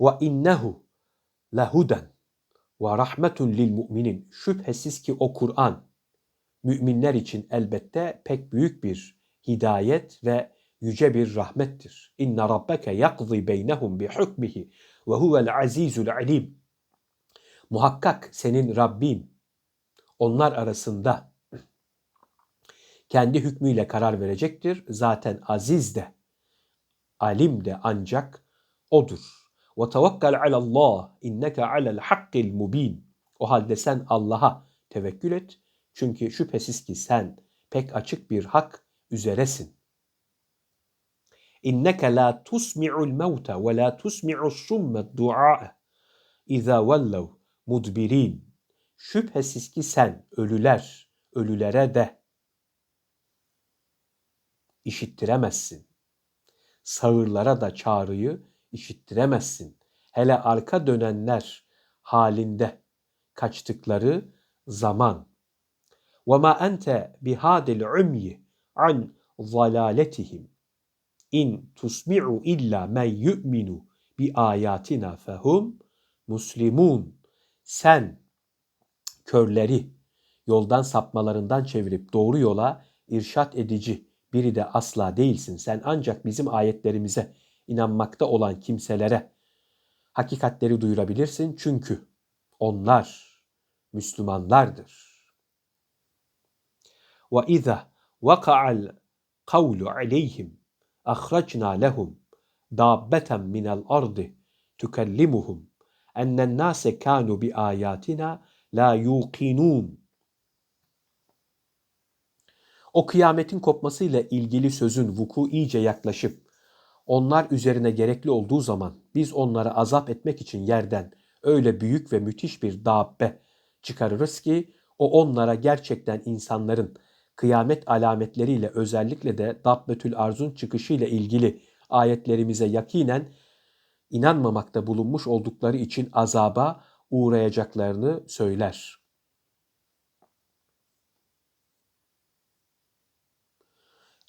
Ve innehu lehuden ve rahmetun lil müminin. Şüphesiz ki o Kur'an müminler için elbette pek büyük bir hidayet ve yüce bir rahmettir. İnne rabbeke yakzi beynehum bi hukmihi ve huvel azizul alim. Muhakkak senin Rabbin onlar arasında kendi hükmüyle karar verecektir. Zaten aziz de, alim de ancak odur. Ve tevekkal alallah inneke alel hakkil mubin. O halde sen Allah'a tevekkül et. Çünkü şüphesiz ki sen pek açık bir hak üzeresin. İnneke la tusmi'ul mevte ve la tusmi'us summed du'a iza vellev mudbirin. Şüphesiz ki sen ölüler, ölülere de işittiremezsin. Sağırlara da çağrıyı işittiremezsin. Hele arka dönenler halinde kaçtıkları zaman. وَمَا أَنْتَ بِهَادِ الْعُمْيِ عَنْ ضَلَالَتِهِمْ İn tusmi'u illa men yu'minu bi ayatina fehum muslimun. Sen körleri yoldan sapmalarından çevirip doğru yola irşat edici biri de asla değilsin. Sen ancak bizim ayetlerimize inanmakta olan kimselere hakikatleri duyurabilirsin. Çünkü onlar Müslümanlardır. Ve izâ vaka'al kavlu aleyhim ahracna lehum dabbeten minel ardı tükellimuhum ennen nase kanu bi ayatina la yuqinun. O kıyametin kopmasıyla ilgili sözün vuku iyice yaklaşıp onlar üzerine gerekli olduğu zaman biz onları azap etmek için yerden öyle büyük ve müthiş bir dabbe çıkarırız ki o onlara gerçekten insanların kıyamet alametleriyle özellikle de Dabbetül Arzun çıkışıyla ilgili ayetlerimize yakinen inanmamakta bulunmuş oldukları için azaba uğrayacaklarını söyler.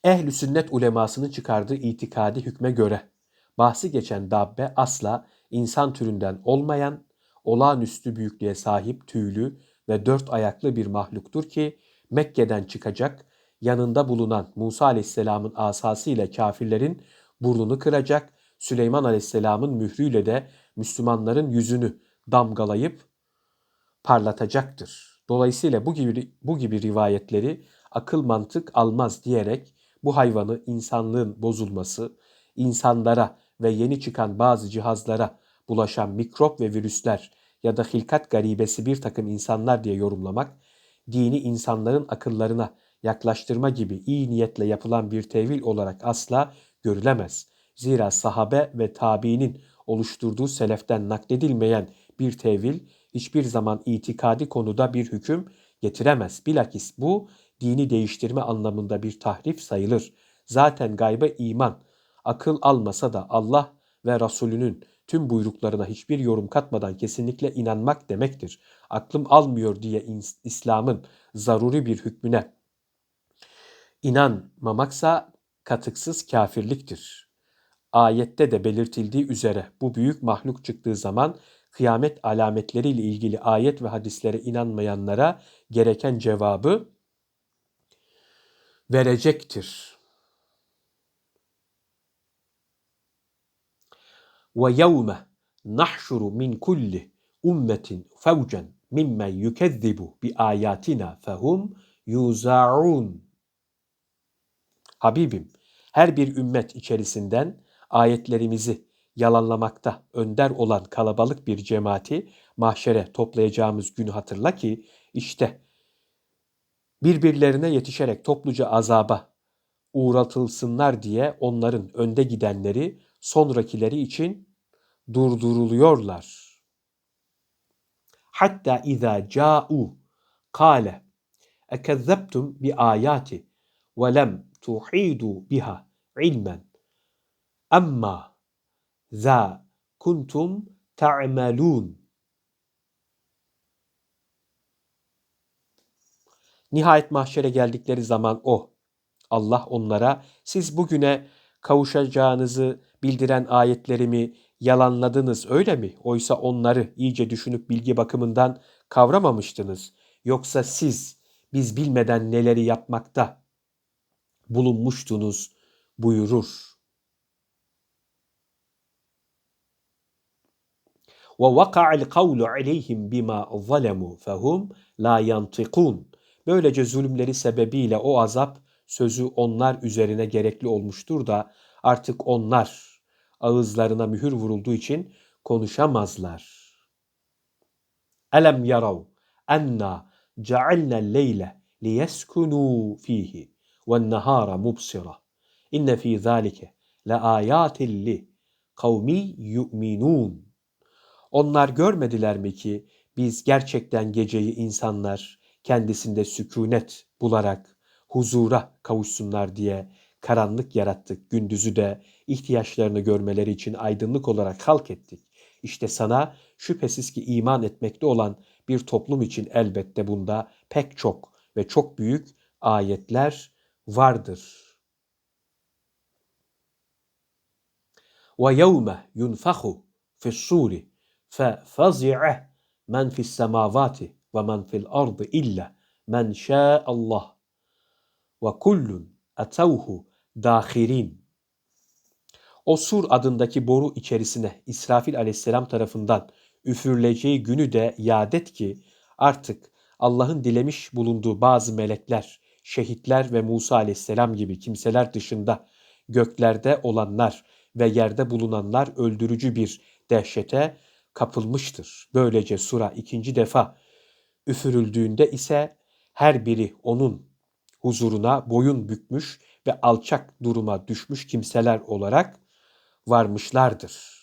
Ehl-i sünnet ulemasının çıkardığı itikadi hükme göre bahsi geçen dabbe asla insan türünden olmayan, olağanüstü büyüklüğe sahip tüylü ve dört ayaklı bir mahluktur ki Mekke'den çıkacak, yanında bulunan Musa aleyhisselamın asası ile kafirlerin burnunu kıracak, Süleyman aleyhisselamın mührüyle de Müslümanların yüzünü damgalayıp parlatacaktır. Dolayısıyla bu gibi, bu gibi rivayetleri akıl mantık almaz diyerek bu hayvanı insanlığın bozulması, insanlara ve yeni çıkan bazı cihazlara bulaşan mikrop ve virüsler ya da hilkat garibesi bir takım insanlar diye yorumlamak, dini insanların akıllarına yaklaştırma gibi iyi niyetle yapılan bir tevil olarak asla görülemez. Zira sahabe ve tabiinin oluşturduğu seleften nakledilmeyen bir tevil hiçbir zaman itikadi konuda bir hüküm getiremez. Bilakis bu dini değiştirme anlamında bir tahrif sayılır. Zaten gayba iman, akıl almasa da Allah ve Resulünün tüm buyruklarına hiçbir yorum katmadan kesinlikle inanmak demektir. Aklım almıyor diye İslam'ın zaruri bir hükmüne inanmamaksa katıksız kafirliktir. Ayette de belirtildiği üzere bu büyük mahluk çıktığı zaman kıyamet alametleriyle ilgili ayet ve hadislere inanmayanlara gereken cevabı verecektir. Ve yevme nahşuru min kulli ummetin fevcen mimmen yukezzibu bi ayatina fehum yuza'un. Habibim, her bir ümmet içerisinden ayetlerimizi yalanlamakta önder olan kalabalık bir cemaati mahşere toplayacağımız günü hatırla ki işte birbirlerine yetişerek topluca azaba uğratılsınlar diye onların önde gidenleri sonrakileri için durduruluyorlar. Hatta izâ câ'u kâle ekezzebtum bi ayati ve lem tuhidu biha ilmen amma za kuntum ta'malun Nihayet mahşere geldikleri zaman o, Allah onlara siz bugüne kavuşacağınızı bildiren ayetlerimi yalanladınız öyle mi? Oysa onları iyice düşünüp bilgi bakımından kavramamıştınız. Yoksa siz biz bilmeden neleri yapmakta bulunmuştunuz buyurur. Ve vaka'al kavlu aleyhim bima zalemu fehum la. Böylece zulümleri sebebiyle o azap sözü onlar üzerine gerekli olmuştur da artık onlar ağızlarına mühür vurulduğu için konuşamazlar. Elem yarav enna cealna leyle liyeskunu fihi ve nehara mubsira. İnne fi zalike le ayatin li kavmi yu'minun. Onlar görmediler mi ki biz gerçekten geceyi insanlar kendisinde sükunet bularak huzura kavuşsunlar diye karanlık yarattık. Gündüzü de ihtiyaçlarını görmeleri için aydınlık olarak halk ettik. İşte sana şüphesiz ki iman etmekte olan bir toplum için elbette bunda pek çok ve çok büyük ayetler vardır. Ve yevme yunfahu fi's-suri فَفَزِعَ مَنْ فِي السَّمَاوَاتِ ve men fil ardı illa men Allah ve kullun etevhu dahirin. O sur adındaki boru içerisine İsrafil aleyhisselam tarafından üfürüleceği günü de yadet ki artık Allah'ın dilemiş bulunduğu bazı melekler, şehitler ve Musa aleyhisselam gibi kimseler dışında göklerde olanlar ve yerde bulunanlar öldürücü bir dehşete kapılmıştır. Böylece sura ikinci defa üfürüldüğünde ise her biri onun huzuruna boyun bükmüş ve alçak duruma düşmüş kimseler olarak varmışlardır.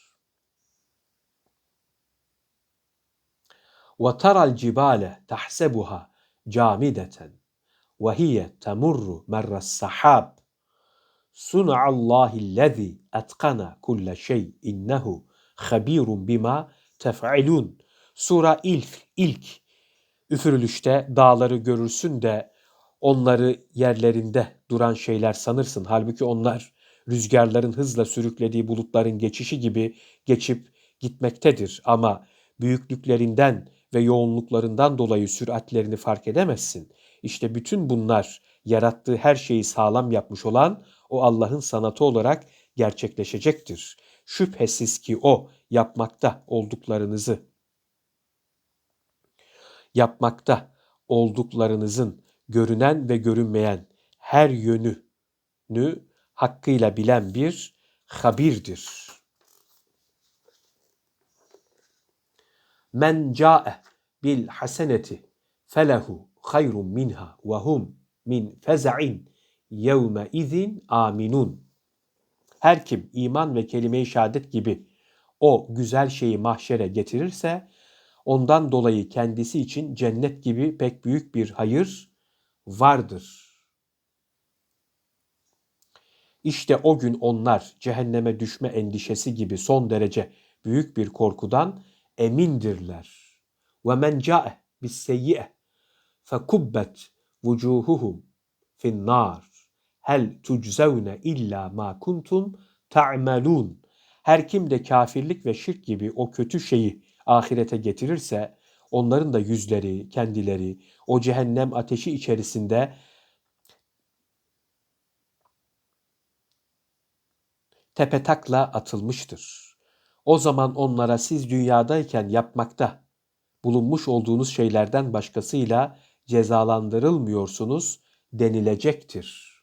وَتَرَى الْجِبَالَ تَحْسَبُهَا جَامِدَةً وَهِيَ تَمُرُّ مَرَّ السَّحَابِ صُنْعَ اللّٰهِ الَّذ۪ي اَتْقَنَ كُلَّ شَيْءٍ اِنَّهُ خَب۪يرٌ بِمَا tef'ilun. Sura ilk, ilk üfürülüşte dağları görürsün de onları yerlerinde duran şeyler sanırsın. Halbuki onlar rüzgarların hızla sürüklediği bulutların geçişi gibi geçip gitmektedir. Ama büyüklüklerinden ve yoğunluklarından dolayı süratlerini fark edemezsin. İşte bütün bunlar yarattığı her şeyi sağlam yapmış olan o Allah'ın sanatı olarak gerçekleşecektir. Şüphesiz ki o yapmakta olduklarınızı yapmakta olduklarınızın görünen ve görünmeyen her yönünü hakkıyla bilen bir habirdir. Men ca'e bil haseneti felehu hayrun minha ve hum min feza'in yevme izin aminun. Her kim iman ve kelime-i şehadet gibi o güzel şeyi mahşere getirirse ondan dolayı kendisi için cennet gibi pek büyük bir hayır vardır. İşte o gün onlar cehenneme düşme endişesi gibi son derece büyük bir korkudan emindirler. Ve men ca'e bis seyyi'e fekubbet vucuhuhum fin nar hel tuczevne illa ma kuntum ta'melun. Her kim de kafirlik ve şirk gibi o kötü şeyi ahirete getirirse onların da yüzleri, kendileri o cehennem ateşi içerisinde tepetakla atılmıştır. O zaman onlara siz dünyadayken yapmakta bulunmuş olduğunuz şeylerden başkasıyla cezalandırılmıyorsunuz denilecektir.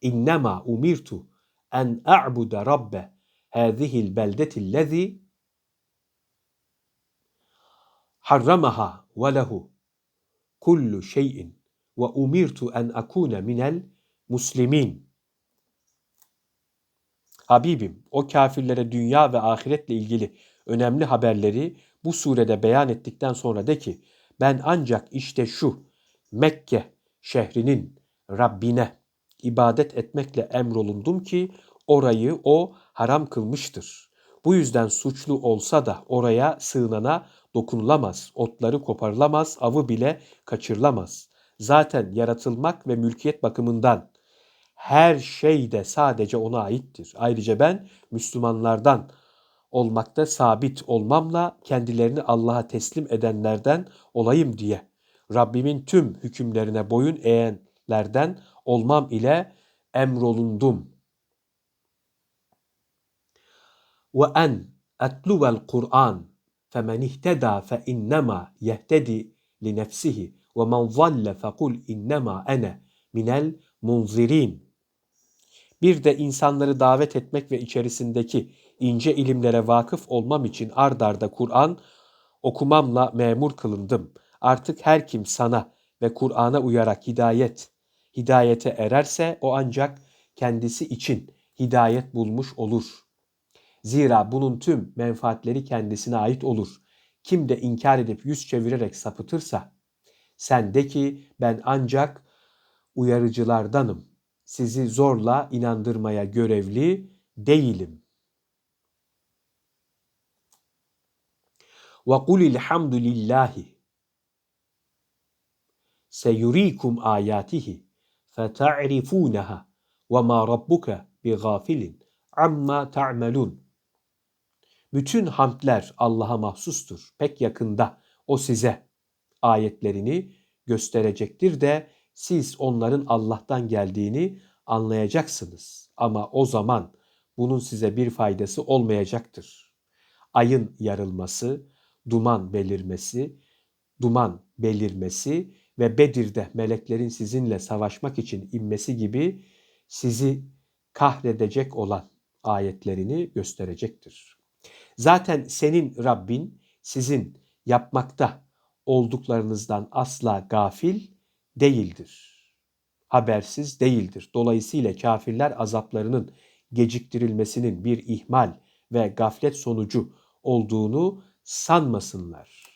İnnemâ umirtu en a'bude rabbe hâzihil beldetillezî harramaha ve lehu kullu şeyin ve umirtu en akune minel muslimin. Habibim, o kafirlere dünya ve ahiretle ilgili önemli haberleri bu surede beyan ettikten sonra de ki, ben ancak işte şu Mekke şehrinin Rabbine ibadet etmekle emrolundum ki orayı o haram kılmıştır. Bu yüzden suçlu olsa da oraya sığınana dokunulamaz, otları koparılamaz, avı bile kaçırılamaz. Zaten yaratılmak ve mülkiyet bakımından Her şey de sadece ona aittir. Ayrıca ben Müslümanlardan olmakta sabit olmamla kendilerini Allah'a teslim edenlerden olayım diye Rabbimin tüm hükümlerine boyun eğenlerden olmam ile emrolundum. Ve en etluvel Kur'an femen ihteda fe innema yehtedi li nefsihi ve men zalle fekul ene minel munzirin. Bir de insanları davet etmek ve içerisindeki ince ilimlere vakıf olmam için ard arda Kur'an okumamla memur kılındım. Artık her kim sana ve Kur'an'a uyarak hidayet, hidayete ererse o ancak kendisi için hidayet bulmuş olur. Zira bunun tüm menfaatleri kendisine ait olur. Kim de inkar edip yüz çevirerek sapıtırsa, sen de ki ben ancak uyarıcılardanım. Sizi zorla inandırmaya görevli değilim. Ve kulil hamdülillahi seyurikum ayatihi feta'rifunaha ve ma rabbuka bighafilin amma ta'melun. Bütün hamdler Allah'a mahsustur. Pek yakında o size ayetlerini gösterecektir de siz onların Allah'tan geldiğini anlayacaksınız. Ama o zaman bunun size bir faydası olmayacaktır. Ayın yarılması, duman belirmesi, duman belirmesi ve Bedir'de meleklerin sizinle savaşmak için inmesi gibi sizi kahredecek olan ayetlerini gösterecektir. Zaten senin Rabbin sizin yapmakta olduklarınızdan asla gafil değildir. Habersiz değildir. Dolayısıyla kafirler azaplarının geciktirilmesinin bir ihmal ve gaflet sonucu olduğunu sanmasınlar.